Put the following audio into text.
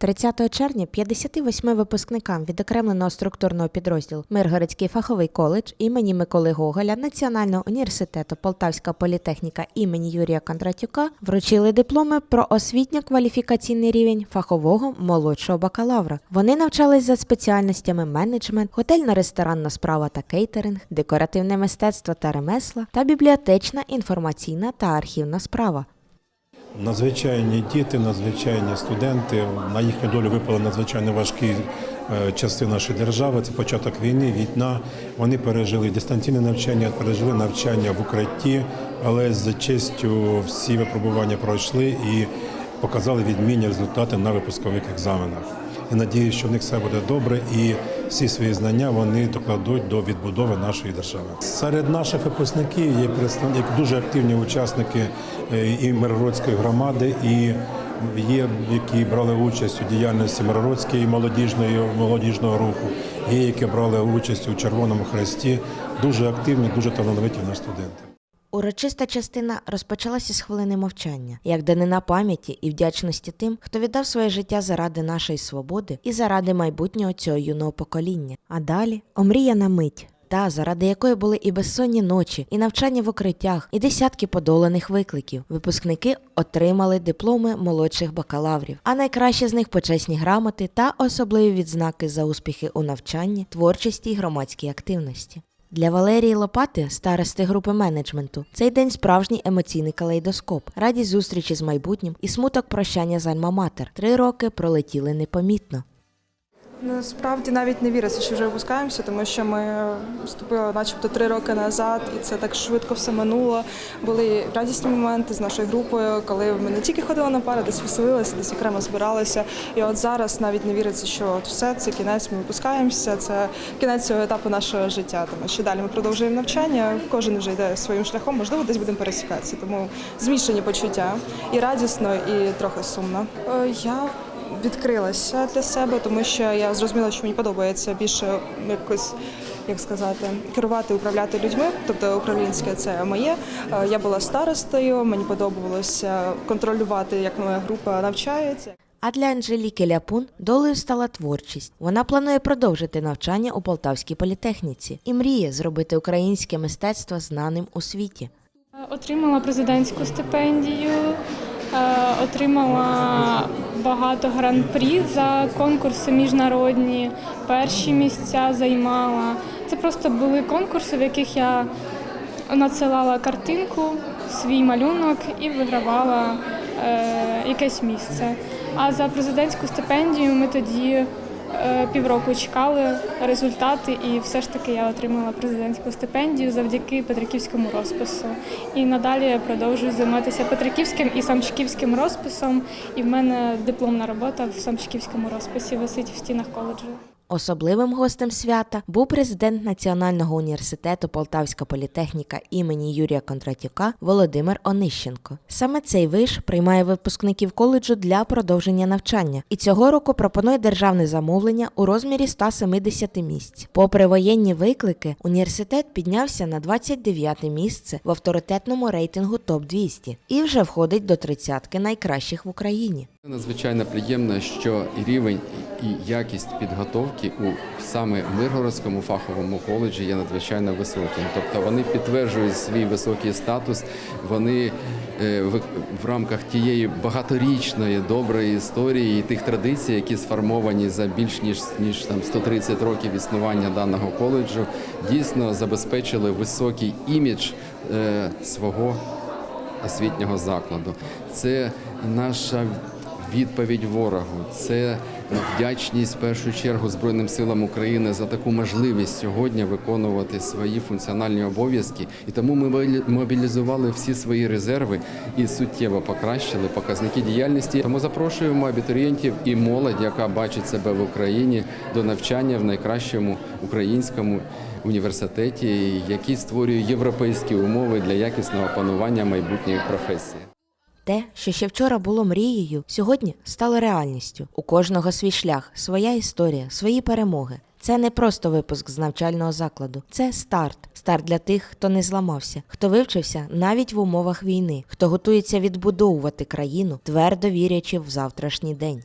30 червня 58 випускникам відокремленого структурного підрозділу Миргородський фаховий коледж імені Миколи Гоголя Національного університету Полтавська політехніка імені Юрія Кондратюка вручили дипломи про освітньо-кваліфікаційний рівень фахового молодшого бакалавра. Вони навчались за спеціальностями менеджмент, готельно-ресторанна справа та кейтеринг, декоративне мистецтво та ремесла та бібліотечна, інформаційна та архівна справа. Надзвичайні діти, надзвичайні студенти. На їхню долю випали надзвичайно важкі е, часи нашої держави. Це початок війни, війна. Вони пережили дистанційне навчання, пережили навчання в укритті, але з честю всі випробування пройшли і показали відмінні результати на випускових екзаменах. І надію, що в них все буде добре, і всі свої знання вони докладуть до відбудови нашої держави. Серед наших випускників є дуже активні учасники е, і Миргородської громади, і є, які брали участь у діяльності Миргородської молодіжної молодіжного руху, є, які брали участь у Червоному Хресті. Дуже активні, дуже талановиті наші студенти. Урочиста частина розпочалася з хвилини мовчання, як данина пам'яті і вдячності тим, хто віддав своє життя заради нашої свободи і заради майбутнього цього юного покоління. А далі омріяна мить. Та, заради якої були і безсонні ночі, і навчання в укриттях, і десятки подоланих викликів. Випускники отримали дипломи молодших бакалаврів, а найкраще з них почесні грамоти та особливі відзнаки за успіхи у навчанні, творчості і громадській активності. Для Валерії Лопати, старости групи менеджменту, цей день справжній емоційний калейдоскоп, радість зустрічі з майбутнім і смуток прощання з Альма-Матер. Три роки пролетіли непомітно. Насправді навіть не віриться, що вже випускаємося, тому що ми вступили начебто три роки назад, і це так швидко все минуло. Були радісні моменти з нашою групою, коли ми не тільки ходили на пари, десь веселилися, десь окремо збиралися. І от зараз навіть не віриться, що от все це кінець. Ми випускаємося. Це кінець цього етапу нашого життя. Тому що далі ми продовжуємо навчання. Кожен вже йде своїм шляхом. Можливо, десь будемо пересікатися. Тому змішані почуття і радісно, і трохи сумно. Е, Я відкрилася для себе, тому що я зрозуміла, що мені подобається більше якось. Як сказати, керувати, управляти людьми, тобто управлінське це моє. Е, Я була старостою, мені подобалося контролювати, як моя група навчається. А для Анжеліки Ляпун долею стала творчість. Вона планує продовжити навчання у Полтавській політехніці і мріє зробити українське мистецтво знаним у світі. Отримала президентську стипендію, е, отримала багато гран-прі за конкурси міжнародні, перші місця займала. Це просто були конкурси, в яких я надсилала картинку, свій малюнок і вигравала е, якесь місце. А за президентську стипендію ми тоді е, півроку чекали результати, і все ж таки я отримала президентську стипендію завдяки Петриківському розпису. І надалі я продовжую займатися Петриківським і Самчиківським розписом. І в мене дипломна робота в Самчиківському розписі висить в стінах коледжу. Особливим гостем свята був президент Національного університету Полтавська політехніка імені Юрія Кондратюка Володимир Онищенко. Саме цей виш приймає випускників коледжу для продовження навчання і цього року пропонує державне замовлення у розмірі 170 місць. Попри воєнні виклики, університет піднявся на 29 місце в авторитетному рейтингу ТОП 200 і вже входить до тридцятки найкращих в Україні. Надзвичайно приємно, що рівень і якість підготовки у саме Миргородському фаховому коледжі є надзвичайно високим. Тобто вони підтверджують свій високий статус, вони е, в, в рамках тієї багаторічної доброї історії і тих традицій, які сформовані за більш ніж ніж там 130 років існування даного коледжу, дійсно забезпечили високий імідж е, свого освітнього закладу. Це наша відповідь ворогу. Це вдячність в першу чергу Збройним силам України за таку можливість сьогодні виконувати свої функціональні обов'язки. І тому ми мобілі- мобілізували всі свої резерви і суттєво покращили показники діяльності. Тому запрошуємо абітурієнтів і молодь, яка бачить себе в Україні до навчання в найкращому українському університеті, який створює європейські умови для якісного опанування майбутньої професії. Те, що ще вчора було мрією, сьогодні стало реальністю. У кожного свій шлях, своя історія, свої перемоги. Це не просто випуск з навчального закладу, це старт. Старт для тих, хто не зламався, хто вивчився навіть в умовах війни, хто готується відбудовувати країну, твердо вірячи в завтрашній день.